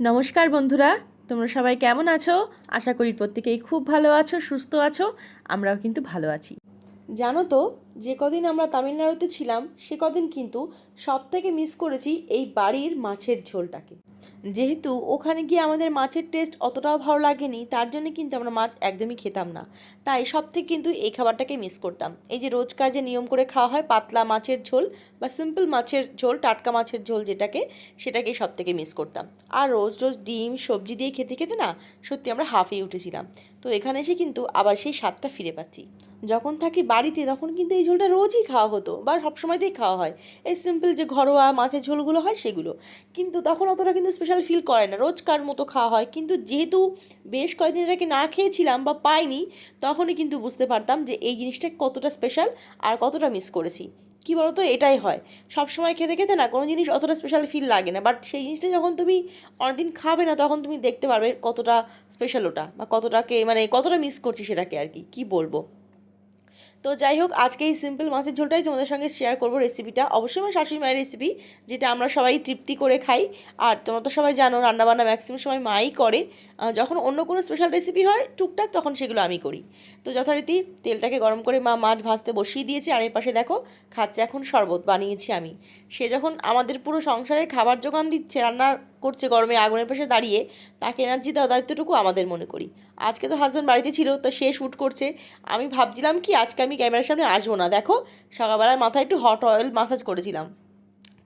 নমস্কার বন্ধুরা, তোমরা সবাই কেমন আছো? আশা করি প্রত্যেকেই খুব ভালো আছো, সুস্থ আছো, আমরাও কিন্তু ভালো আছি। জানো তো, যে কদিন আমরা তামিলনাড়ুতে ছিলাম, সে কদিন কিন্তু সব থেকে মিস করেছি এই বাড়ির মাছের ঝোলটাকে। যেহেতু ওখানে গিয়ে আমাদের মাছের টেস্ট অতটাও ভালো লাগেনি, তার জন্য কিন্তু আমরা মাছ একদমই খেতাম না। তাই সব থেকে কিন্তু এই খাবারটাকে মিস করতাম। এই যে রোজকার যে নিয়ম করে খাওয়া হয়, পাতলা মাছের ঝোল বা সিম্পল মাছের ঝোল, টাটকা মাছের ঝোল যেটাকে, সেটাকেই সব থেকে মিস করতাম। আর রোজ রোজ ডিম, সবজি দিয়ে খেতে খেতে না, সত্যি আমরা হাঁফিয়ে উঠেছিলাম। তো এখানে এসে কিন্তু আবার সেই স্বাদটা ফিরে পাচ্ছি। যখন থাকি বাড়িতে, তখন কিন্তু এই ঝোলটা রোজই খাওয়া হতো বা সবসময়তেই খাওয়া হয়। এই সিম্পল যে ঘরোয়া মাছের ঝোলগুলো হয় সেগুলো। কিন্তু তখন অতটা কিন্তু স্পেশাল ফিল করে না। রোজকার মতো খাওয়া হয়। কিন্তু যেহেতু বেশ কয়েকদিন এটাকে না খেয়েছিলাম বা পাইনি, তখনই কিন্তু বুঝতে পারতাম যে এই জিনিসটা কতটা স্পেশাল আর কতটা মিস করেছি। কী বলতো? এটাই হয়। সব সময় খেতে খেতে না কোনো জিনিস অতটা স্পেশাল ফিল লাগে না। বাট সেই জিনিসটা যখন তুমি অনেকদিন খাবে না, তখন তুমি দেখতে পারবে কতটা স্পেশাল ওটা বা কতটাকে মানে কতটা মিস করছি সেটাকে আর কি। কী বলব? তো যাই হোক আজকে এই সিম্পল মাছের ঝোলটাই তোমাদের সঙ্গে শেয়ার করব রেসিপিটা অবশ্যই আমার শাশুড়ি মায়ের রেসিপি যেটা আমরা সবাই তৃপ্তি করে খাই। আর তোমরা তো সবাই জানো, রান্নাবান্না ম্যাক্সিমাম সময় মাই করে। যখন অন্য কোনো স্পেশাল রেসিপি হয়, টুকটাক তখন সেগুলো আমি করি। তো যথারীতি তেলটাকে গরম করে মা মাছ ভাজতে বসিয়ে দিয়েছে। আর এর পাশে দেখো, খাচ্ছে এখন শরবত, বানিয়েছি আমি। সে যখন আমাদের পুরো সংসারের খাবার জোগান দিচ্ছে রান্না করছে গরমে আগুনের পাশে দাঁড়িয়ে, তাকে এনার্জি দেওয়া দায়িত্বটুকু আমাদের মনে করি। আজকে তো হাজব্যান্ড বাড়িতে ছিল, তো সে শ্যুট করছে। আমি ভাবছিলাম কি, আজকে আমি ক্যামেরার সামনে আসব না। দেখো সকালবেলায় মাথায় একটু হট অয়েল মাসাজ করেছিলাম।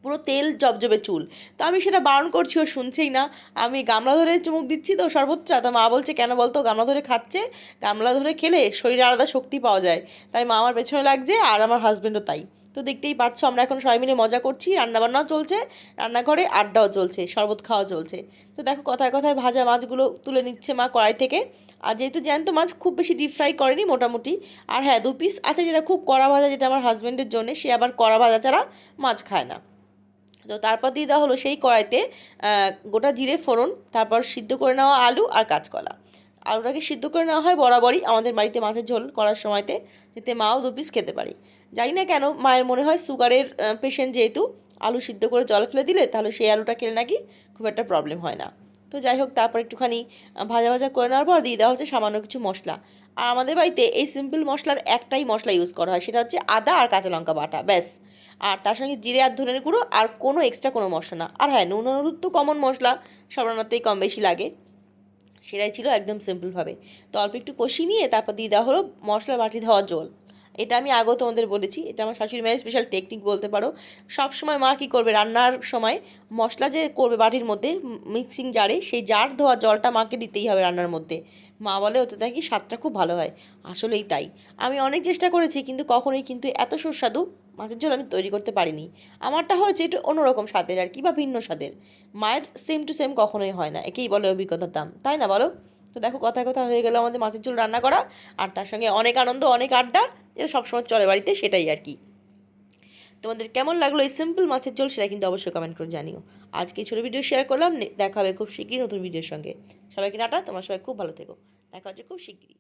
পুরো তেল জবজবে চুল। তো আমি সেটা বারণ করছি, ও শুনছেই না। আমি গামলা ধরে চুমুক দিচ্ছি তো সর্বোচ্চা, তা মা বলছে, কেন বলতো, গামলা ধরে খাচ্ছে? গামলা ধরে খেলে শরীরে আলাদা শক্তি পাওয়া যায়। তাই মা আমার পেছনে লাগছে আর আমার হাজব্যান্ডও তাই। তো দেখতেই পাচ্ছ আমরা এখন সবাই মিলে মজা করছি। রান্নাবান্নাও চলছে, রান্নাঘরে আড্ডাও চলছে, শরবত খাওয়া চলছে। তো দেখো কথায় কথায় ভাজা মাছগুলো তুলে নিচ্ছে মা কড়াই থেকে। আর যেহেতু জ্যান্ত মাছ, খুব বেশি ডিপ ফ্রাই করেনি মোটামুটি। আর হ্যাঁ দু পিস আছে যেটা খুব কড়া ভাজা, যেটা আমার হাজব্যান্ডের জন্য, সে আবার কড়া ভাজা ছাড়া মাছ খায় না। তো তারপর দিয়ে দেওয়া হলো সেই কড়াইতে গোটা জিরে ফোড়ন, তারপর সিদ্ধ করে নেওয়া আলু আর কাঁচকলা। আলুটাকে সিদ্ধ করে নেওয়া হয় বরাবরই আমাদের বাড়িতে মাছের ঝোল করার সময়তে, যাতে মাও দু পিস খেতে পারি। জানি না কেন, মায়ের মনে হয় সুগারের পেশেন্ট যেহেতু, আলু সিদ্ধ করে জল ফেলে দিলে তাহলে সেই আলুটা খেলে নাকি খুব একটা প্রবলেম হয় না। তো যাই হোক, তারপর একটুখানি ভাজা ভাজা করে নেওয়ার পর দিয়ে দেওয়া হচ্ছে সামান্য কিছু মশলা। আর আমাদের বাড়িতে এই সিম্পল মশলার একটাই মশলা ইউজ করা হয়, সেটা হচ্ছে আদা আর কাঁচা লঙ্কা বাটা, ব্যাস। আর তার সঙ্গে জিরে আর ধনের গুঁড়ো আর কোনো এক্সট্রা কোনো মশলা না। আর হ্যাঁ নুন হলুদ তো কমন মশলা, সব রান্নাতেই কম বেশি লাগে। সেটাই ছিল একদম সিম্পলভাবে তো অল্প একটু কষিয়ে নিয়ে তারপর দিয়ে দেওয়া হলো মশলা বাটি দেওয়া জল। এটা আমি আগেও তোমাদের বলেছি, এটা আমার শাশুড়ি মায়ের স্পেশাল টেকনিক বলতে পারো। সব সময় মা কী করবে, রান্নার সময় মশলা যে করবে বাটির মধ্যে মিক্সিং জারে সেই জার ধোয়া জলটা মাকে দিতেই হবে রান্নার মধ্যে। মা বলে, ওতে থাকি স্বাদটা খুব ভালো হয়। আসলেই তাই। আমি অনেক চেষ্টা করেছি, কিন্তু কখনোই কিন্তু এত সুস্বাদু মাছের ঝোল আমি তৈরি করতে পারিনি। আমারটা হয়েছে একটু অন্যরকম স্বাদের আর কি, বা ভিন্ন স্বাদের। মায়ের সেম টু সেম কখনোই হয় না, একেই বলে অভিজ্ঞতার দাম। তাই না বলো? তো দেখো, কথায় কথা হয়ে গেল আমাদের মাছের ঝোল রান্না করা, আর তার সঙ্গে অনেক আনন্দ, অনেক আড্ডা যেটা সবসময় চলে বাড়িতে, সেটাই আর কি। তোমাদের কেমন লাগল এই সিম্পল মাছের ঝোল, সেটা কিন্তু অবশ্যই কমেন্ট করে জানিও। আজকে ছোটো ভিডিও শেয়ার করলাম দেখা হবে খুব শীঘ্রই নতুন ভিডিওর সঙ্গে। সবাইকে টাটা, তোমার সবাই খুব ভালো থেকো। দেখা হচ্ছে খুব শীঘ্রই